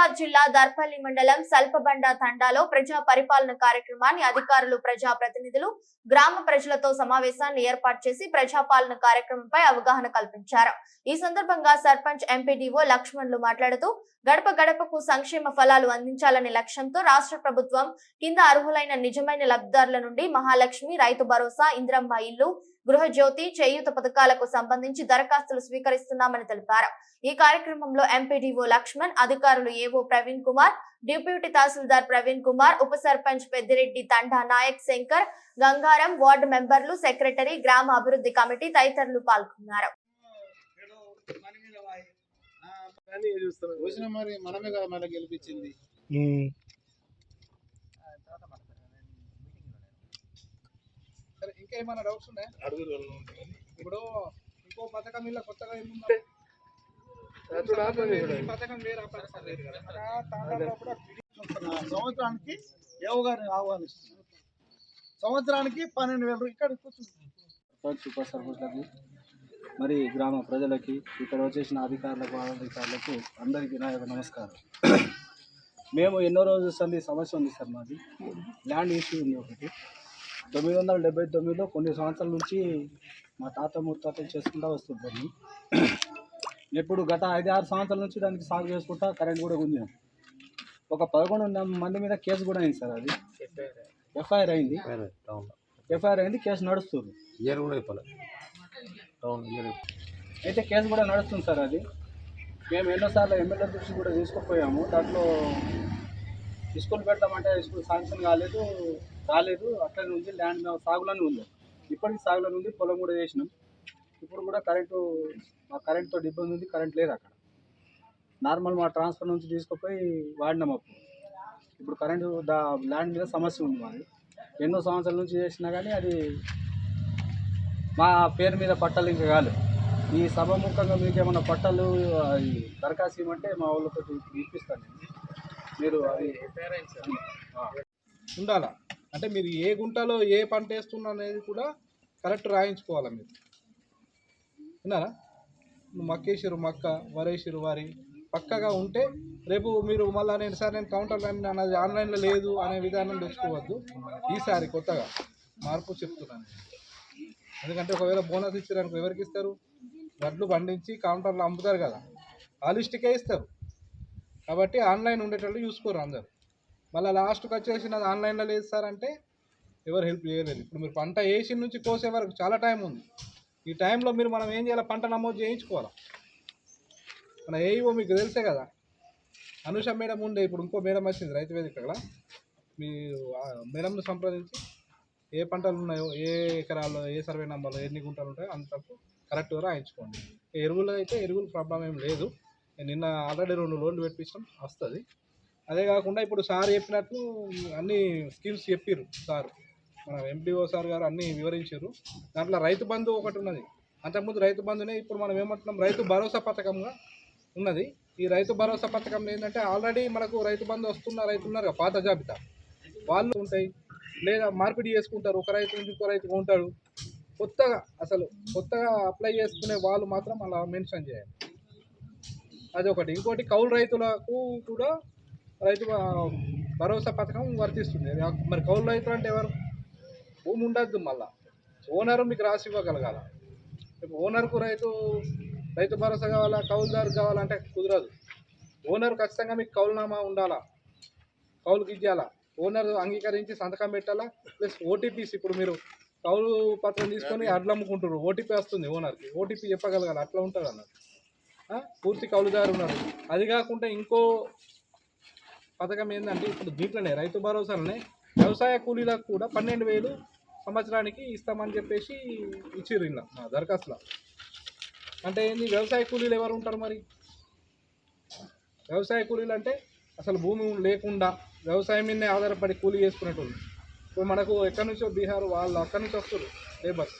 నిజామాబాద్ జిల్లా దర్పల్లి మండలం సల్పబండ తండాలో ప్రజా పరిపాలన కార్యక్రమాన్ని అధికారులు ప్రజా ప్రతినిధులు గ్రామ ప్రజలతో సమావేశాన్ని ఏర్పాటు చేసి ప్రజాపాలన కార్యక్రమంపై అవగాహన కల్పించారు. ఈ సందర్భంగా సర్పంచ్ ఎంపీడీఓ లక్ష్మణ్లు మాట్లాడుతూ గడప గడపకు సంక్షేమ ఫలాలు అందించాలనే లక్ష్యంతో రాష్ట్ర ప్రభుత్వం కింద అర్హులైన నిజమైన లబ్ధిదారుల నుండి మహాలక్ష్మి రైతు భరోసా ఇంద్రమ్మ ఇల్లు గృహజ్యోతి చేయూత పథకాలకు సంబంధించి దరఖాస్తులు స్వీకరిస్తున్నామని తెలిపారు. ఈ కార్యక్రమంలో ఎంపీడీఓ లక్ష్మణ్ అధికారులు ఏవో ప్రవీణ్ కుమార్ డిప్యూటీ తహసీల్దార్ ప్రవీణ్ కుమార్ ఉప సర్పంచ్ పెద్దిరెడ్డి తండా నాయక్ శంకర్ గంగారం వార్డు మెంబర్లు సెక్రటరీ గ్రామ అభివృద్ధి కమిటీ తదితరులు పాల్గొన్నారు. మనమే కదా గెలిపించింది. సరే ఇంకా ఏమైనా డౌట్స్ ఉన్నాయా? ఇప్పుడు ఇంకో పథకం ఇలా కొత్తగా ఏముంది పథకం వేరే పథకం వేరు కదా. తాండాలో కూడా సంవత్సరానికి ఏవో గారిని ఆహ్వానిస్తున్నారు సంవత్సరానికి పన్నెండు వేలు ఇక్కడ సర్పంచ్ ఉప సర్పంచ్లకు మరి గ్రామ ప్రజలకి ఇక్కడ వచ్చేసిన అధికారులకు అనధికారులకు అందరికీ నా యొక్క నమస్కారం. మేము ఎన్నో రోజుల సంది సమస్య ఉంది సార్ మాది. ల్యాండ్ ఇష్యూ ఉంది ఒకటి. తొమ్మిది వందల డెబ్బై తొమ్మిదిలో కొన్ని సంవత్సరాల నుంచి మా తాత ముత్తాతలు చేసుకుంటూ వస్తుంటాము ఇప్పుడు గత ఐదు ఆరు సంవత్సరాల నుంచి దానికి సాగు చేసుకుంటా కరెంట్ కూడా గుంజాం ఒక పదకొండు మంది మీద కేసు కూడా అయింది సార్ అది. ఎఫ్ఐఆర్ అయింది. ఎఫ్ఐఆర్ అయింది కేసు నడుస్తుంది. ఇయర్ కూడా అయితే కేసు కూడా నడుస్తుంది సార్ అది. మేము ఎన్నోసార్లు ఎమ్మెల్యే దృష్టి కూడా తీసుకుపోయాము. దాంట్లో స్కూల్ పెడతామంటే స్కూల్ శాంక్షన్ కాలేదు. రాలేదు. అట్లనే ఉంది. ల్యాండ్ సాగులోనే ఉంది. ఇప్పటికి సాగులోనే ఉంది. పొలం కూడా చేసినాం ఇప్పుడు కూడా కరెంటు మా కరెంట్తో ఇబ్బంది ఉంది. కరెంట్ లేదు అక్కడ. నార్మల్ మా ట్రాన్స్ఫర్ నుంచి తీసుకుపోయి వాడినాం అప్పుడు. ఇప్పుడు కరెంటు దా ల్యాండ్ మీద సమస్య ఉంది మాది. ఎన్నో సంవత్సరాల నుంచి చేసినా కానీ అది మా పేరు మీద పట్టాలు ఇంకా కాలేదు. ఈ సభాముఖంగా మీకు ఏమైనా పట్టాలు దరఖాస్తు ఇవ్వమంటే మా వాళ్ళతో ఇప్పిస్తాను నేను. మీరు అది. ఉండాలా? అంటే మీరు ఏ గుంటలో ఏ పంట వేస్తున్నా అనేది కూడా కరెక్ట్ రాయించుకోవాలి మీరు? విన్నారా? మక్కేసిరు మక్క వరేసిరు వరి పక్కగా ఉంటే రేపు మీరు మళ్ళీ నేను సార్ నేను కౌంటర్లో అన్నది ఆన్లైన్లో లేదు అనే విధానం తెచ్చుకోవద్దు. ఈసారి కొత్తగా మార్పు చెప్తున్నాను. ఎందుకంటే ఒకవేళ బోనస్ ఇచ్చారనుకో ఎవరికి ఇస్తారు? వడ్లు పండించి కౌంటర్లో అమ్ముతారు కదా. ఆ లిస్టుకే ఇస్తారు. కాబట్టి ఆన్లైన్ ఉండేటట్లు చూసుకోరు అందరు. మళ్ళీ లాస్ట్కి వచ్చేసి నాది ఆన్లైన్లో లేదు సార్ అంటే ఎవరు హెల్ప్ చేయలేదు. ఇప్పుడు మీరు పంట వేసి నుంచి కోసే వరకు చాలా టైం ఉంది. ఈ టైంలో మీరు మనం ఏం చేయాలి? పంట నమోదు చేయించుకోవాలి? మన ఏవో మీకు తెలిసే కదా? అనుష మేడం ఉండే ఇప్పుడు ఇంకో మేడం వచ్చింది రైతు వేదిక అక్కడ. మీరు మేడంను సంప్రదించి ఏ పంటలు ఉన్నాయో ఏ ఎకరాల్లో ఏ సర్వే నెంబర్లో ఎన్ని గుంటలు ఉంటాయో అంతకు కరెక్ట్గా రాయించుకోండి. ఎరువులు అయితే ఎరువులు ప్రాబ్లం ఏం లేదు. నిన్న ఆల్రెడీ రెండు లోన్లు పెట్టించడం వస్తుంది. అదే కాకుండా ఇప్పుడు సార్ చెప్పినట్టు అన్ని స్కీమ్స్ చెప్పారు సార్. మన ఎంపీఓ సార్ గారు అన్నీ వివరించారు దాంట్లో రైతు బంధు ఒకటి ఉన్నది. అంతకుముందు రైతు బంధునే ఇప్పుడు మనం ఏమంటున్నాం రైతు భరోసా పథకంగా ఉన్నది. ఈ రైతు భరోసా పథకం ఏంటంటే ఆల్రెడీ మనకు రైతు బంధు వస్తున్న రైతు ఉన్నారు పాత జాబితా. వాళ్ళు ఉంటాయి. లేదా మార్పిడి చేసుకుంటారు. ఒక రైతు నుంచి ఇంకో రైతు ఉంటాడు కొత్తగా అసలు కొత్తగా అప్లై చేసుకునే వాళ్ళు మాత్రం అలా మెన్షన్ చేయాలి. అదొకటి. ఇంకోటి కౌలు రైతులకు కూడా రైతు భరోసా పథకం వర్తిస్తుంది. మరి కౌలు రైతులు అంటే ఎవరు? భూమి ఉండద్దు మళ్ళా. ఓనరు మీకు రాసి ఇవ్వగలగాల. ఓనర్కు రైతు రైతు భరోసా కావాలా కౌలుదారు కావాలంటే కుదరదు. ఓనర్ ఖచ్చితంగా మీకు కౌలునామా ఉండాలా? కౌలుకి ఇచ్చేయాలా ఓనర్ అంగీకరించి సంతకం పెట్టాలా? ప్లస్ ఓటీపీస్ ఇప్పుడు మీరు కౌలు పత్రం తీసుకొని అడ్లు అమ్ముకుంటారు ఓటీపీ వస్తుంది ఓనర్కి. ఓటీపీ చెప్పగలగాలి. అట్లా ఉంటుంది అన్నట్టు ఆ? పూర్తి కౌలుదారు ఉన్నారు. అది కాకుండా ఇంకో పథకం ఏంటంటే ఇప్పుడు దీంట్లోనే రైతు భరోసాలోనే వ్యవసాయ కూలీలకు కూడా పన్నెండు వేలు సంవత్సరానికి ఇస్తామని చెప్పేసి ఇచ్చిర్రు ఇలా మా దరఖాస్తులో. అంటే ఏంది వ్యవసాయ కూలీలు ఎవరు ఉంటారు మరి? వ్యవసాయ కూలీలు అంటే అసలు భూమి లేకుండా వ్యవసాయం మీదనే ఆధారపడి కూలీ చేసుకునేటోళ్ళు. ఇప్పుడు మనకు ఎక్కడి నుంచో బీహార్ వాళ్ళు అక్కడి నుంచి వస్తారు లేబర్స్.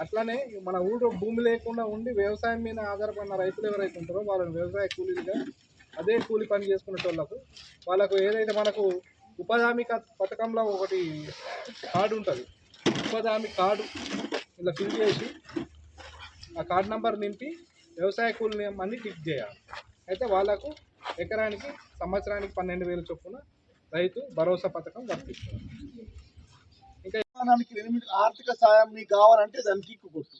అట్లానే మన ఊళ్ళో భూమి లేకుండా ఉండి వ్యవసాయం మీద ఆధారపడిన రైతులు ఎవరైతే ఉంటారో వాళ్ళని వ్యవసాయ కూలీలుగా అదే కూలి పని చేసుకునేటోళ్ళకు వాళ్ళకు ఏదైతే మనకు ఉపాధి పథకంలో ఒకటి కార్డు ఉంటుంది. ఉపాధి కార్డు ఇలా ఫిల్ చేసి ఆ కార్డు నెంబర్ నింపి వ్యవసాయ కూలి అన్ని టిక్ చేయాలి. అయితే వాళ్ళకు ఎకరానికి సంవత్సరానికి పన్నెండు వేలు చొప్పున రైతు భరోసా పథకం వర్తిస్తుంది. ఇంకా ఆర్థిక సాయం నీకు కావాలంటే దానికి కిక్కు కొట్టు.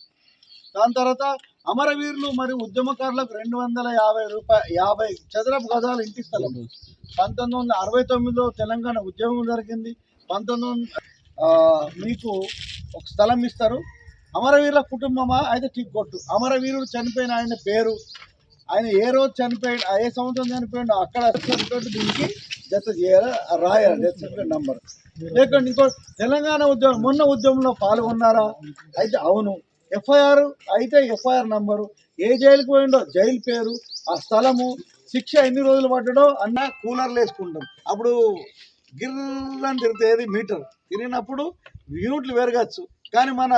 దాని తర్వాత అమరవీరులు మరియు ఉద్యమకారులకు రెండు వందల యాభై రూపాయ యాభై చదరపు గజాల ఇంటి స్థలం. పంతొమ్మిది వందల అరవై తొమ్మిదిలో తెలంగాణ ఉద్యమం జరిగింది. పంతొమ్మిది వందల మీకు ఒక స్థలం ఇస్తారు. అమరవీరుల కుటుంబమా? అయితే టిక్ కొట్టు అమరవీరుడు చనిపోయిన ఆయన పేరు. ఆయన ఏ రోజు చనిపోయాడు? ఏ సంవత్సరం చనిపోయాడు అక్కడ దీనికి జత చేయాలి రాయాలి. Death certificate number. లేకుంటే ఇంకో తెలంగాణ ఉద్యమం మొన్న ఉద్యమంలో పాల్గొన్నారా? అయితే అవును. ఎఫ్ఐఆర్ అయితే ఎఫ్ఐఆర్ నంబరు. ఏ జైలుకి పోయిండో జైలు పేరు ఆ స్థలము శిక్ష ఎన్ని రోజులు పడ్డాడో అన్న కూలర్లు వేసుకుంటాం. అప్పుడు గిర్రని తిరుగుతుంది మీటర్. తిరిగినప్పుడు యూనిట్లు పెరగచ్చు. కానీ మన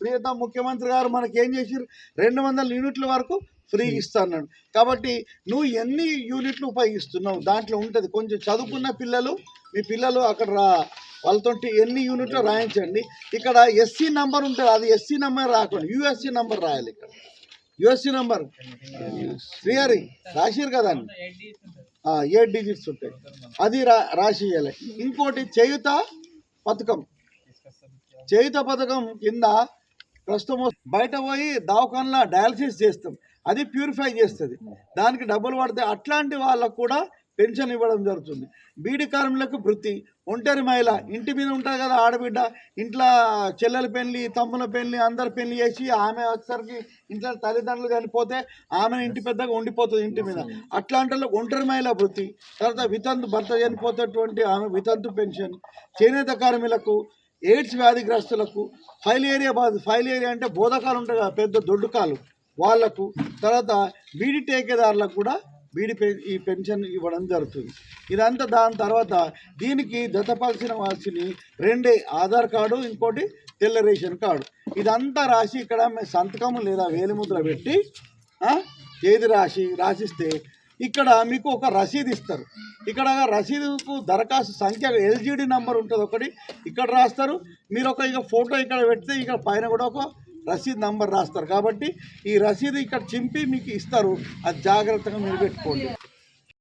ప్రియతమ ముఖ్యమంత్రి గారు మనకి ఏం చేసిర్రు? రెండు వందల యూనిట్ల వరకు ఫ్రీ ఇస్తాన్నాడు కాబట్టి నువ్వు ఎన్ని యూనిట్లు ఉపయోగిస్తున్నావు? దాంట్లో ఉంటుంది. కొంచెం చదువుకున్న పిల్లలు మీ పిల్లలు అక్కడ రా. వాళ్ళతో ఎన్ని యూనిట్లు రాయించండి. ఇక్కడ ఎస్సీ నెంబర్ ఉంటుంది అది ఎస్సీ నెంబర్ రాకుండా. యూఎస్సీ నెంబర్ రాయాలి ఇక్కడ. యూఎస్సీ నెంబర్ శ్రీహరి రాసిరు కదండి ఎయిట్ డిజిట్స్ ఉంటాయి. అది రా రాసి ఇవ్వాలి ఇంకోటి చేయుత పథకం. చేయుత పథకం కింద ప్రస్తుతం బయట పోయి దవాఖానలో డయాలసిస్ చేస్తాం. అది ప్యూరిఫై చేస్తుంది. దానికి డబ్బులు పడితే అట్లాంటి వాళ్ళకు కూడా పెన్షన్ ఇవ్వడం జరుగుతుంది. బీడి కార్మికులకు వృత్తి. ఒంటరి మహిళ. ఇంటి మీద ఉంటుంది కదా ఆడబిడ్డ. ఇంట్లో చెల్లెల పెళ్ళి తమ్ముల పెళ్ళి అందరి పెళ్ళి చేసి ఆమె వచ్చేసరికి ఇంట్లో తల్లిదండ్రులు చనిపోతే ఆమె ఇంటి పెద్దగా ఉండిపోతుంది ఇంటి మీద. అట్లాంటి ఒంటరి మహిళ వృత్తి. తర్వాత వితంతు భర్త చనిపోతేటువంటి ఆమె వితంతు పెన్షన్. చేనేత కార్మికులకు ఎయిడ్స్ వ్యాధిగ్రస్తులకు ఫైల్ ఏరియా బాధ ఫైల్ ఏరియా అంటే బోధకాలు ఉంటాయి కదా పెద్ద దొడ్డుకాలు వాళ్ళకు తర్వాత బీడీ టేకేదారులకు కూడా బీడీ ఈ పెన్షన్ ఇవ్వడం జరుగుతుంది. ఇదంతా దాని తర్వాత దీనికి జతపాల్సిన వాసిని రెండే ఆధార్ కార్డు ఇంకోటి తెల్ల రేషన్ కార్డు. ఇదంతా రాసి ఇక్కడ మీ సంతకము లేదా వేలిముద్ర పెట్టి ఏది రాసి రాసిస్తే ఇక్కడ మీకు ఒక రసీదు ఇస్తారు. ఇక్కడ రసీదుకు దరఖాస్తు సంఖ్య ఎల్జీడీ నెంబర్ ఉంటుంది ఒకటి ఇక్కడ రాస్తారు. మీరు ఒక ఇక ఫోటో ఇక్కడ పెడితే ఇక్కడ పైన కూడా ఒక రసీదు నంబర్ రాస్తారు. కాబట్టి ఈ రసీదు ఇక్కడ చింపి మీకు ఇస్తారు. అది జాగ్రత్తగా మీరు పెట్టుకోండి